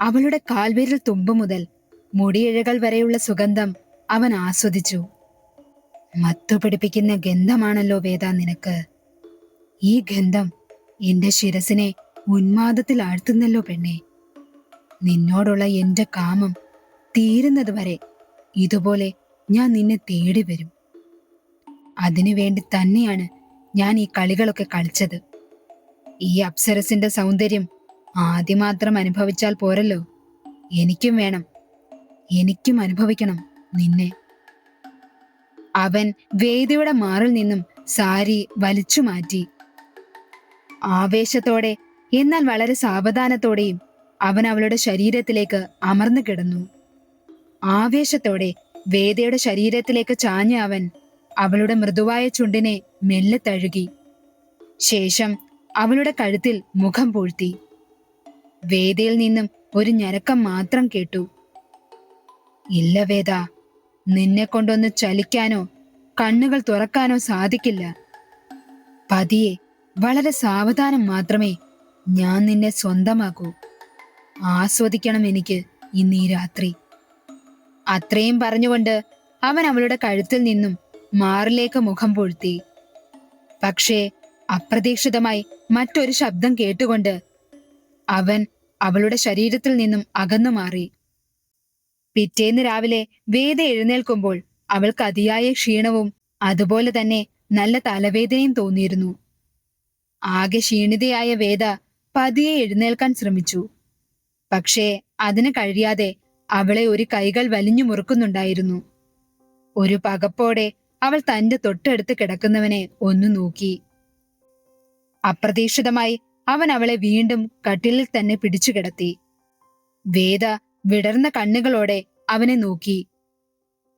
അവളുടെ കാൽവിരൽ തുമ്പ് മുതൽ മുടിയിഴകൾ വരെയുള്ള സുഗന്ധം അവൻ ആസ്വദിച്ചു. മത്തുപിടിപ്പിക്കുന്ന ഗന്ധമാണല്ലോ വേദ നിനക്ക്. ഈ ഗന്ധം എന്റെ ശിരസിനെ ഉന്മാദത്തിൽ ആഴ്ത്തുന്നല്ലോ പെണ്ണെ. നിന്നോടുള്ള എന്റെ കാമം തീരുന്നത് വരെ ഇതുപോലെ ഞാൻ നിന്നെ തേടി വരും. അതിനുവേണ്ടി തന്നെയാണ് ഞാൻ ഈ കളികളൊക്കെ കളിച്ചത്. ഈ അപ്സരസിന്റെ സൗന്ദര്യം ആദ്യം മാത്രം അനുഭവിച്ചാൽ പോരല്ലോ. എനിക്കും വേണം. എനിക്കും അനുഭവിക്കണം നിന്നെ. അവൻ വേദിയുടെ മാറിൽ നിന്നും സാരി വലിച്ചു മാറ്റി. ആവേശത്തോടെ എന്നാൽ വളരെ സാവധാനത്തോടെയും അവൻ അവളുടെ ശരീരത്തിലേക്ക് അമർന്നു കിടന്നു. ആവേശത്തോടെ വേദയുടെ ശരീരത്തിലേക്ക് ചാഞ്ഞ അവൻ അവളുടെ മൃദുവായ ചുണ്ടിനെ മെല്ലെ തഴുകി. ശേഷം അവളുടെ കഴുത്തിൽ മുഖം പൂഴ്ത്തി. വേദയിൽ നിന്നും ഒരു ഞരക്കം മാത്രം കേട്ടു. ഇല്ല വേദ നിന്നെ കൊണ്ടൊന്ന് ചലിക്കാനോ കണ്ണുകൾ തുറക്കാനോ സാധിക്കില്ല. പതിയെ വളരെ സാവധാനം മാത്രമേ ഞാൻ നിന്നെ സ്വന്തമാക്കൂ. ആസ്വദിക്കണം എനിക്ക് ഇന്ന് ഈ രാത്രി. അത്രയും പറഞ്ഞുകൊണ്ട് അവൻ അവളുടെ കഴുത്തിൽ നിന്നും മാറിലേക്ക് മുഖം പൊഴുത്തി. പക്ഷേ അപ്രതീക്ഷിതമായി മറ്റൊരു ശബ്ദം കേട്ടുകൊണ്ട് അവൻ അവളുടെ ശരീരത്തിൽ നിന്നും അകന്നു മാറി. പിറ്റേന്ന് രാവിലെ വേദ എഴുന്നേൽക്കുമ്പോൾ അവൾക്ക് അതിയായ ക്ഷീണവും അതുപോലെ തന്നെ നല്ല തലവേദനയും തോന്നിയിരുന്നു. ആകെ ക്ഷീണിതയായ വേദ പതിയെ എഴുന്നേൽക്കാൻ ശ്രമിച്ചു. പക്ഷേ അതിന് കഴിയാതെ അവളെ ഒരു കൈകൾ വലിഞ്ഞു മുറുക്കുന്നുണ്ടായിരുന്നു. ഒരു പകപ്പോടെ അവൾ തന്റെ തൊട്ടടുത്ത് കിടക്കുന്നവനെ ഒന്നു നോക്കി. അപ്രതീക്ഷിതമായി അവൻ അവളെ വീണ്ടും കട്ടിലിൽ തന്നെ പിടിച്ചു കിടത്തി. വേദ വിടർന്ന കണ്ണുകളോടെ അവനെ നോക്കി.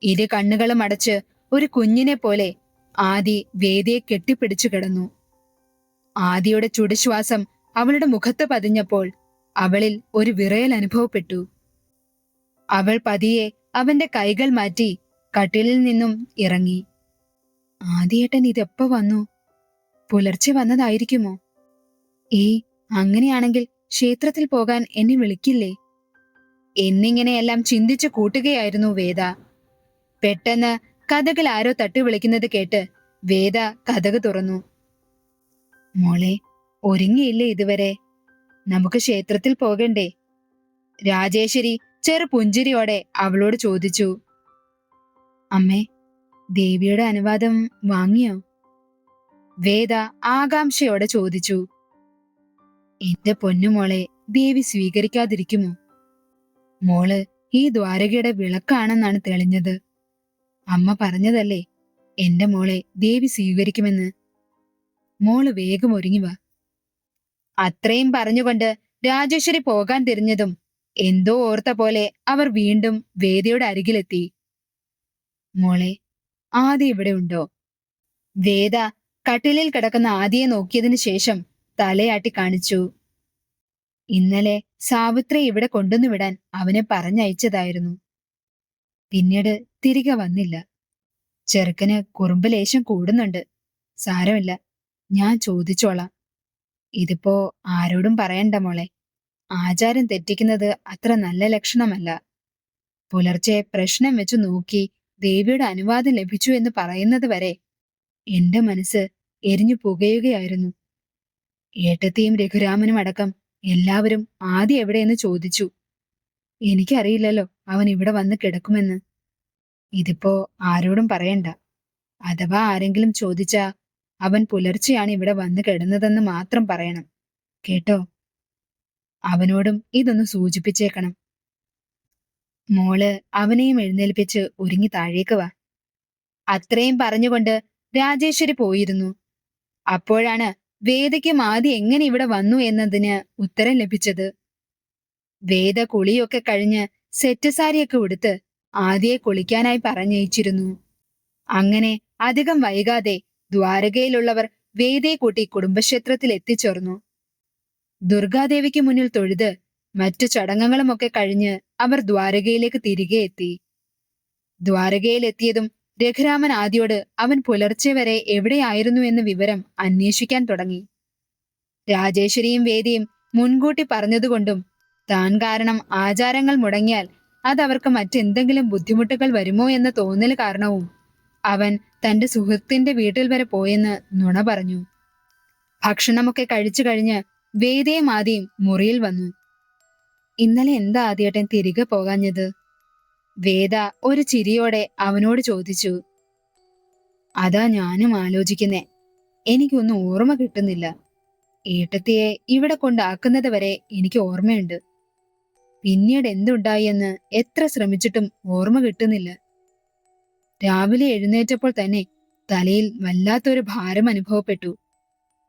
ഇരു കണ്ണുകളും അടച്ച് ഒരു കുഞ്ഞിനെ പോലെ ആദി വേദിയെ കെട്ടിപ്പിടിച്ചു കിടന്നു. ആദിയുടെ ചുടുശ്വാസം അവളുടെ മുഖത്ത് പതിഞ്ഞപ്പോൾ അവളിൽ ഒരു വിറയൽ അനുഭവപ്പെട്ടു. അവൾ പതിയെ അവന്റെ കൈകൾ മാറ്റി കട്ടിലിൽ നിന്നും ഇറങ്ങി. ആദിയേട്ടൻ ഇതെപ്പോ വന്നു? പുലർച്ചെ വന്നതായിരിക്കുമോ? ഏയ് അങ്ങനെയാണെങ്കിൽ ക്ഷേത്രത്തിൽ പോകാൻ എന്നെ വിളിക്കില്ലേ? എന്നിങ്ങനെയെല്ലാം ചിന്തിച്ചു കൂട്ടുകയായിരുന്നു വേദ. പെട്ടെന്ന് കഥകൾ ആരോ തട്ടി വിളിക്കുന്നത് കേട്ട് വേദ കഥക് തുറന്നു. മോളെ ഒരുങ്ങിയില്ലേ ഇതുവരെ? നമുക്ക് ക്ഷേത്രത്തിൽ പോകണ്ടേ? രാജേശ്വരി ചെറു പുഞ്ചിരിയോടെ അവളോട് ചോദിച്ചു. അമ്മേ ദേവിയുടെ അനുവാദം വാങ്ങിയോ? വേദ ആകാംക്ഷയോടെ ചോദിച്ചു. എന്റെ പൊന്നുമോളെ ദേവി സ്വീകരിക്കാതിരിക്കുമോ? മോൾ ഈ ദ്വാരകയുടെ വിളക്കാണെന്നാണ് തെളിഞ്ഞത്. അമ്മ പറഞ്ഞതല്ലേ എന്റെ മോളെ ദേവി സ്വീകരിക്കുമെന്ന്. മോൾ വേഗം ഒരുങ്ങി വാ. അത്രയും പറഞ്ഞുകൊണ്ട് രാജേശ്വരി പോകാൻ തിരിഞ്ഞതും എന്തോ ഓർത്ത പോലെ അവർ വീണ്ടും വേദയുടെ അരികിലെത്തി. മോളെ ആദ്യ ഇവിടെ ഉണ്ടോ? വേദ കട്ടിലിൽ കിടക്കുന്ന ആദിയെ നോക്കിയതിനു ശേഷം തലയാട്ടി കാണിച്ചു. ഇന്നലെ സാവിത്രി ഇവിടെ കൊണ്ടുവന്നു വിടാൻ അവനെ പറഞ്ഞയച്ചതായിരുന്നു. പിന്നീട് തിരികെ വന്നില്ല. ചെറുക്കന് കുറുമ്പലേശം കൂടുന്നുണ്ട്. സാരമില്ല ഞാൻ ചോദിച്ചോളാം. ഇതിപ്പോ ആരോടും പറയണ്ട മോളെ. ആചാരം തെറ്റിക്കുന്നത് അത്ര നല്ല ലക്ഷണമല്ല. പുലർച്ചെ പ്രശ്നം വെച്ചു നോക്കി ദേവിയുടെ അനുവാദം ലഭിച്ചു എന്ന് പറയുന്നത് വരെ എന്റെ മനസ്സ് എരിഞ്ഞു പുകയുകയായിരുന്നു. ഏട്ടത്തെയും രഘുരാമനും അടക്കം എല്ലാവരും ആദ്യം എവിടെയെന്ന് ചോദിച്ചു. എനിക്കറിയില്ലല്ലോ അവൻ ഇവിടെ വന്ന് കിടക്കുമെന്ന്. ഇതിപ്പോ ആരോടും പറയണ്ട. അഥവാ ആരെങ്കിലും ചോദിച്ചാ അവൻ പുലർച്ചെയാണ് ഇവിടെ വന്ന് കിടന്നതെന്ന് മാത്രം പറയണം. കേട്ടോ? അവനോടും ഇതൊന്ന് സൂചിപ്പിച്ചേക്കണം. മോൾ അവനെയും എഴുന്നേൽപ്പിച്ച് ഒരുങ്ങി താഴേക്ക് വാ. അത്രയും പറഞ്ഞുകൊണ്ട് രാജേശ്വരി പോയിരുന്നു. അപ്പോഴാണ് വേദയ്ക്കും ആദ്യം എങ്ങനെ ഇവിടെ വന്നു എന്നതിന് ഉത്തരം ലഭിച്ചത്? വേദ കുളിയൊക്കെ കഴിഞ്ഞ് സെറ്റ് സാരിയൊക്കെ ഉടുത്ത് ആദ്യയെ കുളിക്കാനായി പറഞ്ഞയച്ചിരുന്നു. അങ്ങനെ അധികം വൈകാതെ ദ്വാരകയിലുള്ളവർ വേദയെ കൂട്ടി കുടുംബക്ഷേത്രത്തിൽ എത്തിച്ചേർന്നു. ദുർഗാദേവിക്ക് മുന്നിൽ തൊഴുത് മറ്റു ചടങ്ങുകളുമൊക്കെ കഴിഞ്ഞ് അവർ ദ്വാരകയിലേക്ക് തിരികെ എത്തി. ദ്വാരകയിൽ എത്തിയതും രഘുരാമൻ ആദ്യോട് അവൻ പുലർച്ചെ വരെ എവിടെയായിരുന്നു എന്ന വിവരം അന്വേഷിക്കാൻ തുടങ്ങി. രാജേശ്വരിയും വേദിയും മുൻകൂട്ടി പറഞ്ഞതുകൊണ്ടും താൻ കാരണം ആചാരങ്ങൾ മുടങ്ങിയാൽ അതവർക്ക് മറ്റെന്തെങ്കിലും ബുദ്ധിമുട്ടുകൾ വരുമോ എന്ന തോന്നൽ കാരണവും അവൻ തന്റെ സുഹൃത്തിന്റെ വീട്ടിൽ വരെ പോയെന്ന് നുണ പറഞ്ഞു. ഭക്ഷണമൊക്കെ കഴിച്ചു കഴിഞ്ഞ് വേദയും ആദ്യം മുറിയിൽ വന്നു. ഇന്നലെ എന്താ ആദ്യേട്ടൻ തിരികെ പോകാഞ്ഞത്? വേദ ഒരു ചിരിയോടെ അവനോട് ചോദിച്ചു അതാ ഞാനും ആലോചിക്കുന്നേ. എനിക്കൊന്നും ഓർമ്മ കിട്ടുന്നില്ല. ഏട്ടത്തിയെ ഇവിടെ കൊണ്ടാക്കുന്നത് വരെ എനിക്ക് ഓർമ്മയുണ്ട്. പിന്നീട് എന്തുണ്ടായി എന്ന് എത്ര ശ്രമിച്ചിട്ടും ഓർമ്മ കിട്ടുന്നില്ല. രാവിലെ എഴുന്നേറ്റപ്പോൾ തന്നെ തലയിൽ വല്ലാത്തൊരു ഭാരം അനുഭവപ്പെട്ടു.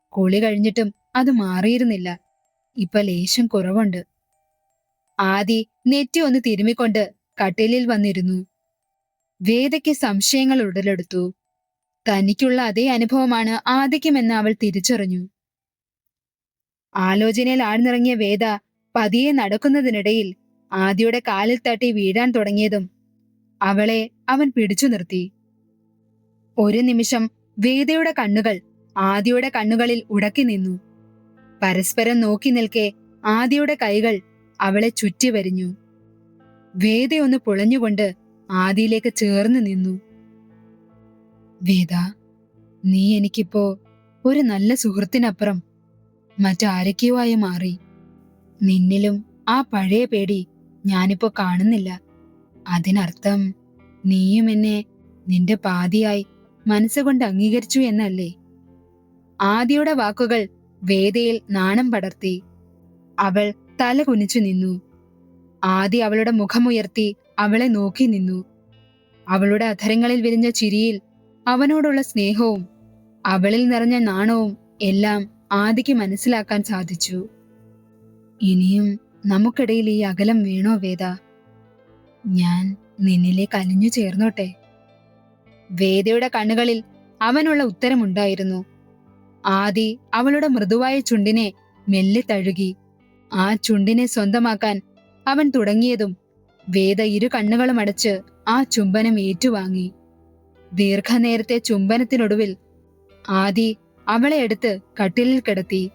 കുളി കഴിഞ്ഞിട്ടും അത് മാറിയിരുന്നില്ല. ഇപ്പൊ ലേശം കുറവുണ്ട്. ആദി നെറ്റി ഒന്ന് തിരുമിക്കൊണ്ട് കട്ടിലിൽ വന്നിരുന്നു. വേദയ്ക്ക് സംശയങ്ങൾ ഉടലെടുത്തു. തനിക്കുള്ള അതേ അനുഭവമാണ് ആദിക്കുമെന്ന് അവൾ തിരിച്ചറിഞ്ഞു. ആലോചനയിൽ ആഴ്ന്നിറങ്ങിയ വേദ പതിയെ നടക്കുന്നതിനിടയിൽ ആദിയുടെ കാലിൽ തട്ടി വീഴാൻ തുടങ്ങിയതും അവളെ അവൻ പിടിച്ചു നിർത്തി. ഒരു നിമിഷം വേദയുടെ കണ്ണുകൾ ആദിയുടെ കണ്ണുകളിൽ ഉടക്കി നിന്നു. പരസ്പരം നോക്കി നിൽക്കെ ആദിയുടെ കൈകൾ അവളെ ചുറ്റി വരിഞ്ഞു. വേദയൊന്ന് പുളഞ്ഞുകൊണ്ട് ആദിയിലേക്ക് ചേർന്ന് നിന്നു. വേദ നീ എനിക്കിപ്പോ ഒരു നല്ല സുഹൃത്തിനപ്പുറം. മറ്റാരൊക്കെയോ ആയി മാറി? നിന്നിലും ആ പഴയ പേടി ഞാനിപ്പോ കാണുന്നില്ല. അതിനർത്ഥം നീയും എന്നെ നിന്റെ പാതിയായി മനസ്സുകൊണ്ട് അംഗീകരിച്ചു എന്നല്ലേ? ആദിയുടെ വാക്കുകൾ വേദയിൽ നാണം പടർത്തി. അവൾ തല കുനിച്ചു നിന്നു. ആദി അവളുടെ മുഖമുയർത്തി അവളെ നോക്കി നിന്നു. അവളുടെ അധരങ്ങളിൽ വിരിഞ്ഞ ചിരിയിൽ അവനോടുള്ള സ്നേഹവും അവളിൽ നിറഞ്ഞ നാണവും എല്ലാം ആദിക്ക് മനസ്സിലാക്കാൻ സാധിച്ചു. ഇനിയും നമുക്കിടയിൽ ഈ അകലം വേണോ വേദ? ഞാൻ നിന്നിലേക്ക് അലിഞ്ഞു ചേർന്നോട്ടെ. വേദയുടെ കണ്ണുകളിൽ അവനുള്ള ഉത്തരമുണ്ടായിരുന്നു. ആദി അവളുടെ മൃദുവായ ചുണ്ടിനെ മെല്ലെ തഴുകി ആ ചുണ്ടിനെ സ്വന്തമാക്കാൻ അവൻ തുടങ്ങിയതും വേദ ഇരു കണ്ണുകളും അടച്ച് ആ ചുംബനം ഏറ്റുവാങ്ങി. ദീർഘനേരത്തെ ചുംബനത്തിനൊടുവിൽ ആദി അവളെ എടുത്ത് കട്ടിലിൽ കിടത്തി.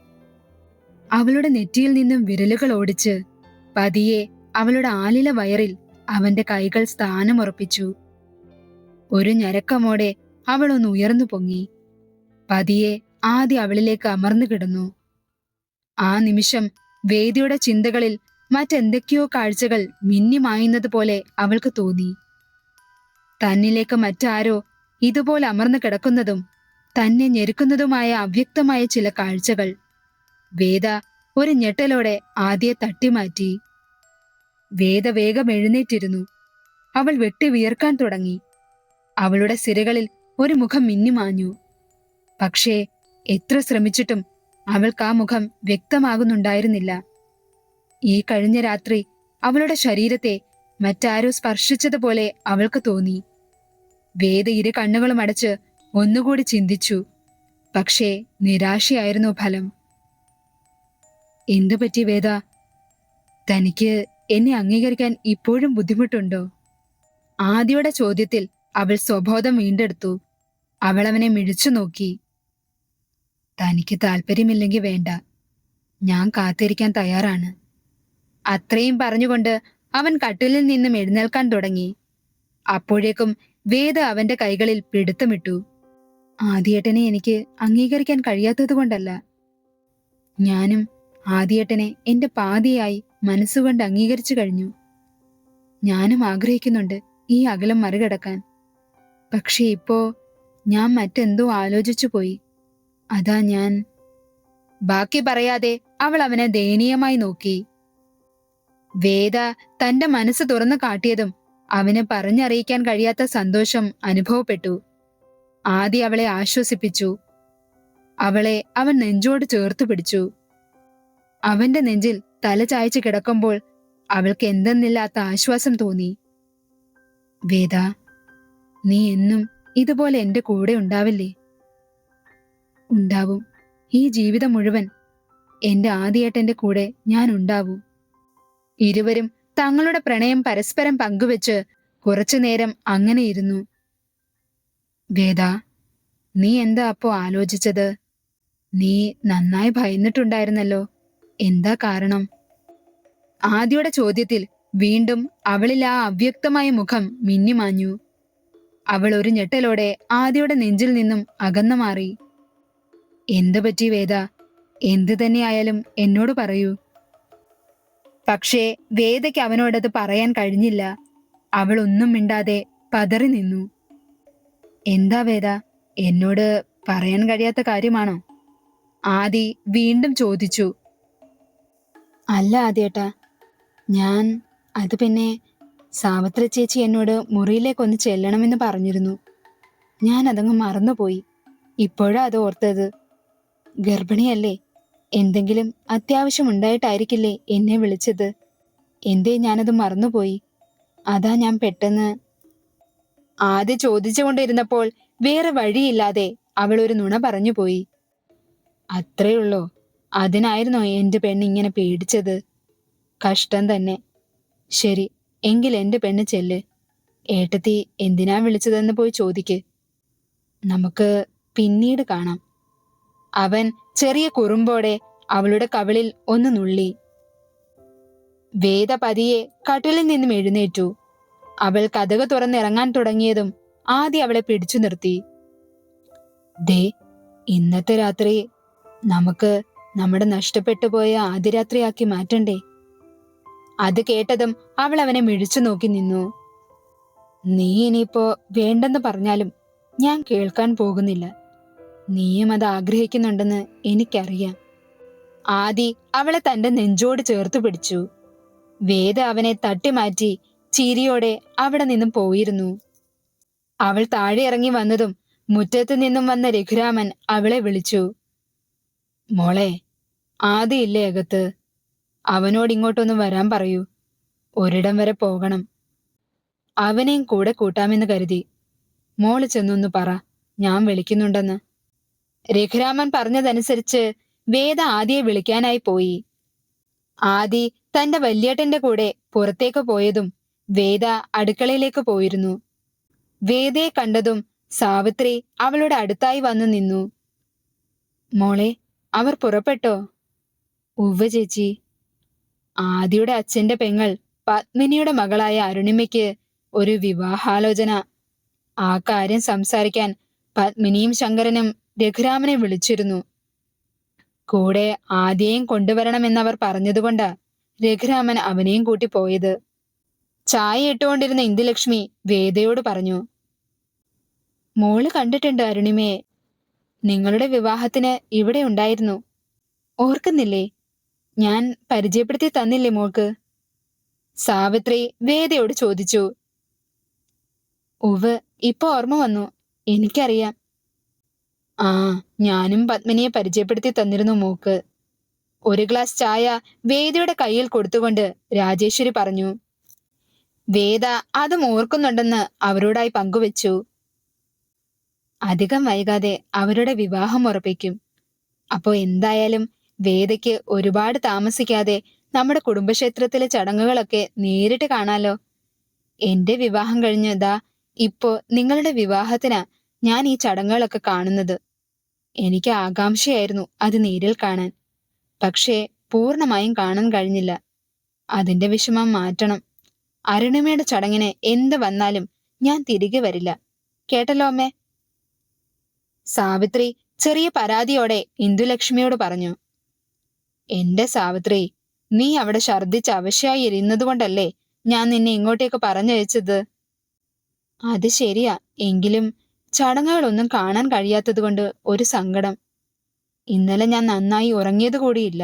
അവളുടെ നെറ്റിയിൽ നിന്നും വിരലുകൾ ഓടിച്ച് പതിയെ അവളുടെ ആലില വയറിൽ അവന്റെ കൈകൾ സ്ഥാനമുറപ്പിച്ചു ഒരു ഞരക്കമോടെ അവൾ ഒന്ന് ഉയർന്നു പൊങ്ങി. പതിയെ ആദ്യ അവളിലേക്ക് അമർന്നു കിടന്നു. ആ നിമിഷം വേദിയുടെ ചിന്തകളിൽ മറ്റെന്തൊക്കെയോ കാഴ്ചകൾ മിന്നിമായുന്നത് പോലെ അവൾക്ക് തോന്നി. തന്നിലേക്ക് മറ്റാരോ ഇതുപോലെ അമർന്നു കിടക്കുന്നതും തന്നെ ഞെരുക്കുന്നതുമായ അവ്യക്തമായ ചില കാഴ്ചകൾ. വേദ ഒരു ഞെട്ടലോടെ ആദ്യെ തട്ടിമാറ്റി. വേദ വേഗം എഴുന്നേറ്റിരുന്നു. അവൾ വെട്ടി വിയർക്കാൻ തുടങ്ങി. അവളുടെ സിരകളിൽ ഒരു മുഖം മിന്നിമാഞ്ഞു പക്ഷേ എത്ര ശ്രമിച്ചിട്ടും അവൾക്ക് ആ മുഖം വ്യക്തമാകുന്നുണ്ടായിരുന്നില്ല. ഈ കഴിഞ്ഞ രാത്രി അവളുടെ ശരീരത്തെ മറ്റാരോ സ്പർശിച്ചതുപോലെ അവൾക്ക് തോന്നി. വേദ ഇരു കണ്ണുകളും അടച്ച് ഒന്നുകൂടി ചിന്തിച്ചു. പക്ഷേ നിരാശയായിരുന്നു ഫലം. എന്തു പറ്റി വേദ? തനിക്ക് എന്നെ അംഗീകരിക്കാൻ ഇപ്പോഴും ബുദ്ധിമുട്ടുണ്ടോ? ആദ്യയുടെ ചോദ്യത്തിൽ അവൾ സ്വബോധം വീണ്ടെടുത്തു. അവൾ അവനെ മിഴിച്ചു നോക്കി. തനിക്ക് താല്പര്യമില്ലെങ്കിൽ വേണ്ട. ഞാൻ കാത്തിരിക്കാൻ തയ്യാറാണ്. അത്രയും പറഞ്ഞുകൊണ്ട് അവൻ കട്ടിലിൽ നിന്നും എഴുന്നേൽക്കാൻ തുടങ്ങി. അപ്പോഴേക്കും വേദ അവന്റെ കൈകളിൽ പിടുത്തമിട്ടു. ആദിയേട്ടനെ എനിക്ക് അംഗീകരിക്കാൻ കഴിയാത്തതുകൊണ്ടല്ല ഞാനും ആദിയേട്ടനെ എന്റെ പാതിയായി മനസ്സുകൊണ്ട് അംഗീകരിച്ചു കഴിഞ്ഞു. ഞാനും ആഗ്രഹിക്കുന്നുണ്ട് ഈ അകലം മറികടക്കാൻ. പക്ഷേ ഇപ്പോ ഞാൻ മറ്റെന്തോ ആലോചിച്ചു പോയി. അതാ ഞാൻ. ബാക്കി പറയാതെ അവൾ അവനെ ദയനീയമായി നോക്കി. വേദ തന്റെ മനസ്സ് തുറന്നു കാട്ടിയതും അവന് പറഞ്ഞറിയിക്കാൻ കഴിയാത്ത സന്തോഷം അനുഭവപ്പെട്ടു. ആദി അവളെ ആശ്വസിപ്പിച്ചു. അവളെ അവൻ നെഞ്ചോട് ചേർത്തു പിടിച്ചു. അവന്റെ നെഞ്ചിൽ തല ചായച്ചു കിടക്കുമ്പോൾ അവൾക്ക് എന്തെന്നില്ലാത്ത ആശ്വാസം തോന്നി. വേദ നീ എന്നും ഇതുപോലെ എന്റെ കൂടെ ഉണ്ടാവില്ലേ? ഉണ്ടാവും. ഈ ജീവിതം മുഴുവൻ എന്റെ ആദ്യേട്ടന്റെ കൂടെ ഞാൻ ഉണ്ടാവും. ഇരുവരും തങ്ങളുടെ പ്രണയം പരസ്പരം പങ്കുവെച്ച് കുറച്ചു നേരം അങ്ങനെ ഇരുന്നു. വേദ നീ എന്താ അപ്പോ ആലോചിച്ചത്? നീ നന്നായി ഭയന്നിട്ടുണ്ടായിരുന്നല്ലോ. എന്താ കാരണം? ആദ്യയുടെ ചോദ്യത്തിൽ വീണ്ടും അവളിൽ ആ അവ്യക്തമായ മുഖം മിന്നിമാഞ്ഞു അവൾ ഒരു ഞെട്ടലോടെ ആദ്യയുടെ നെഞ്ചിൽ നിന്നും അകന്നു മാറി. എന്തു പറ്റി വേദ? എന്തു തന്നെയായാലും എന്നോട് പറയൂ. പക്ഷേ വേദയ്ക്ക് അവനോടത് പറയാൻ കഴിഞ്ഞില്ല. അവൾ ഒന്നും മിണ്ടാതെ പതറി നിന്നു. എന്താ വേദ? എന്നോട് പറയാൻ കഴിയാത്ത കാര്യമാണോ? ആദി വീണ്ടും ചോദിച്ചു. അല്ല ആദ്യേട്ടാ ഞാൻ അത് പിന്നെ സാവത്ര ചേച്ചി എന്നോട് മുറിയിലേക്കൊന്ന് ചെല്ലണമെന്ന് പറഞ്ഞിരുന്നു. ഞാൻ അതങ്ങ് മറന്നുപോയി. ഇപ്പോഴാ അത് ഓർത്തത്. ഗർഭിണിയല്ലേ? എന്തെങ്കിലും അത്യാവശ്യമുണ്ടായിട്ടായിരിക്കില്ലേ എന്നെ വിളിച്ചത്? എന്തേ ഞാനത് മറന്നുപോയി. അതാ ഞാൻ പെട്ടെന്ന് ആദ്യ ചോദിച്ചുകൊണ്ടിരുന്നപ്പോൾ വേറെ വഴിയില്ലാതെ അവൾ ഒരു നുണ പറഞ്ഞുപോയി. അത്രയുള്ളോ? അതിനായിരുന്നോ എന്റെ പെണ്ണ് ഇങ്ങനെ പേടിച്ചത്? കഷ്ടം തന്നെ. ശരി എങ്കിൽ എന്റെ പെണ്ണ് ചെല്ല്. ഏട്ടത്തി എന്തിനാ വിളിച്ചതെന്ന് പോയി ചോദിക്ക്. നമുക്ക് പിന്നീട് കാണാം. അവൻ ചെറിയ കുറുമ്പോടെ അവളുടെ കവിളിൽ ഒന്ന് നുള്ളി. വേദ പതിയെ കട്ടിലിൽ നിന്നും എഴുന്നേറ്റു. അവൾ കഥക തുറന്നിറങ്ങാൻ തുടങ്ങിയതും ആദ്യം അവളെ പിടിച്ചു നിർത്തി. ദേ ഇന്നത്തെ രാത്രി നമുക്ക് നമ്മുടെ നഷ്ടപ്പെട്ടു പോയ ആദ്യരാത്രിയാക്കി മാറ്റണ്ടേ? അത് കേട്ടതും അവൾ അവനെ മിഴിച്ചു നോക്കി നിന്നു. നീ ഇനിയിപ്പോ വേണ്ടെന്ന് പറഞ്ഞാലും ഞാൻ കേൾക്കാൻ പോകുന്നില്ല. നീയും അത് ആഗ്രഹിക്കുന്നുണ്ടെന്ന് എനിക്കറിയാം. ആദി അവളെ തന്റെ നെഞ്ചോട് ചേർത്തു പിടിച്ചു. വേദ അവനെ തട്ടിമാറ്റി ചിരിയോടെ അവിടെ നിന്നും പോയിരുന്നു. അവൾ താഴെ ഇറങ്ങി വന്നതും മുറ്റത്ത് നിന്നും വന്ന രഘുരാമൻ അവളെ വിളിച്ചു. മോളെ ആദിയില്ലേ അകത്ത്? അവനോട് ഇങ്ങോട്ടൊന്ന് വരാൻ പറയൂ. ഒരിടം വരെ പോകണം. അവനെയും കൂടെ കൂട്ടാമെന്ന് കരുതി. മോൾ ചെന്നൊന്ന് പറ ഞാൻ വിളിക്കുന്നുണ്ടെന്ന്. രഘുരാമൻ പറഞ്ഞതനുസരിച്ച് വേദ ആദിയെ വിളിക്കാനായി പോയി. ആദി തന്റെ വല്യേട്ടന്റെ കൂടെ പുറത്തേക്ക് പോയതും വേദ അടുക്കളയിലേക്ക് പോയിരുന്നു. വേദയെ കണ്ടതും സാവിത്രി അവളുടെ അടുത്തായി വന്നു നിന്നു. മോളെ അവർ പുറപ്പെട്ടോ? ഉവ്വ ചേച്ചി. ആദിയുടെ അച്ഛന്റെ പെങ്ങൾ പത്മിനിയുടെ മകളായ അരുണിമയ്ക്ക് ഒരു വിവാഹാലോചന. ആ കാര്യം സംസാരിക്കാൻ പത്മിനിയും ശങ്കരനും രഘുരാമനെ വിളിച്ചിരുന്നു. കൂടെ ആദ്യയും കൊണ്ടുവരണമെന്നവർ പറഞ്ഞതുകൊണ്ട് രഘുരാമൻ അവനെയും കൂട്ടി പോയത്. ചായ ഇട്ടുകൊണ്ടിരുന്ന ഇന്ദുലക്ഷ്മി വേദയോട് പറഞ്ഞു മോൾ കണ്ടിട്ടുണ്ട് അരുണിമയെ. നിങ്ങളുടെ വിവാഹത്തിന് ഇവിടെ ഉണ്ടായിരുന്നു. ഓർക്കുന്നില്ലേ? ഞാൻ പരിചയപ്പെടുത്തി തന്നില്ലേ മോൾക്ക്? സാവിത്രി വേദയോട് ചോദിച്ചു ഉവ് ഇപ്പൊ ഓർമ്മ വന്നു. എനിക്കറിയാം. ആ ഞാനും പത്മിനിയെ പരിചയപ്പെടുത്തി തന്നിരുന്നു മൂക്ക്. ഒരു ഗ്ലാസ് ചായ വേദയുടെ കയ്യിൽ കൊടുത്തുകൊണ്ട് രാജേശ്വരി പറഞ്ഞു വേദ അതും ഓർക്കുന്നുണ്ടെന്ന് അവരോടായി പങ്കുവച്ചു. അധികം വൈകാതെ അവരുടെ വിവാഹം ഉറപ്പിക്കും. അപ്പോ എന്തായാലും വേദയ്ക്ക് ഒരുപാട് താമസിക്കാതെ നമ്മുടെ കുടുംബക്ഷേത്രത്തിലെ ചടങ്ങുകളൊക്കെ നേരിട്ട് കാണാലോ? എന്റെ വിവാഹം കഴിഞ്ഞതാ ഇപ്പോ നിങ്ങളുടെ വിവാഹത്തിനാ ഞാൻ ഈ ചടങ്ങുകളൊക്കെ കാണുന്നത്. എനിക്ക് ആകാംക്ഷയായിരുന്നു അത് നേരിൽ കാണാൻ. പക്ഷേ പൂർണമായും കാണാൻ കഴിഞ്ഞില്ല. അതിന്റെ വിഷമം മാറ്റണം. അരുണിമയുടെ ചടങ്ങിന് എന്ത് വന്നാലും ഞാൻ തിരികെ വരില്ല. കേട്ടല്ലോ അമ്മേ? സാവിത്രി ചെറിയ പരാതിയോടെ ഇന്ദുലക്ഷ്മിയോട് പറഞ്ഞു. എന്റെ സാവിത്രി നീ അവിടെ ഛർദിച്ച് അവശയായി ഇരുന്നതുകൊണ്ടല്ലേ ഞാൻ നിന്നെ ഇങ്ങോട്ടേക്ക് പറഞ്ഞയച്ചത്? അത് ശരിയാ. എങ്കിലും ചടങ്ങുകളൊന്നും കാണാൻ കഴിയാത്തതുകൊണ്ട് ഒരു സങ്കടം. ഇന്നലെ ഞാൻ നന്നായി ഉറങ്ങിയത് കൂടിയില്ല.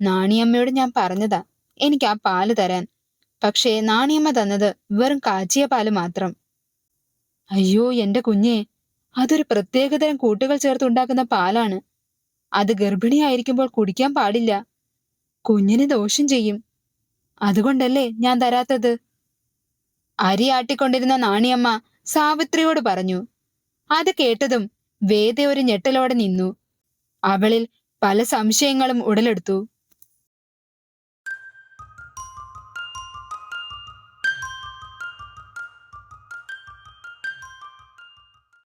നാണിയമ്മയോട് ഞാൻ പറഞ്ഞതാ എനിക്ക് ആ പാൽ തരാൻ. പക്ഷേ നാണിയമ്മ തന്നത് വെറും കാച്ചിയ പാൽ മാത്രം. അയ്യോ എന്റെ കുഞ്ഞെ അതൊരു പ്രത്യേകതരം കൂട്ടുകൾ ചേർത്തുണ്ടാക്കുന്ന പാലാണ്. അത് ഗർഭിണിയായിരിക്കുമ്പോൾ കുടിക്കാൻ പാടില്ല. കുഞ്ഞിന് ദോഷം ചെയ്യും. അതുകൊണ്ടല്ലേ ഞാൻ തരാത്തത്? അരി ആട്ടിക്കൊണ്ടിരുന്ന നാണിയമ്മ സാവിത്രിയോട് പറഞ്ഞു അത് കേട്ടതും വേദ ഒരു ഞെട്ടലോടെ നിന്നു. അവളിൽ പല സംശയങ്ങളും ഉടലെടുത്തു.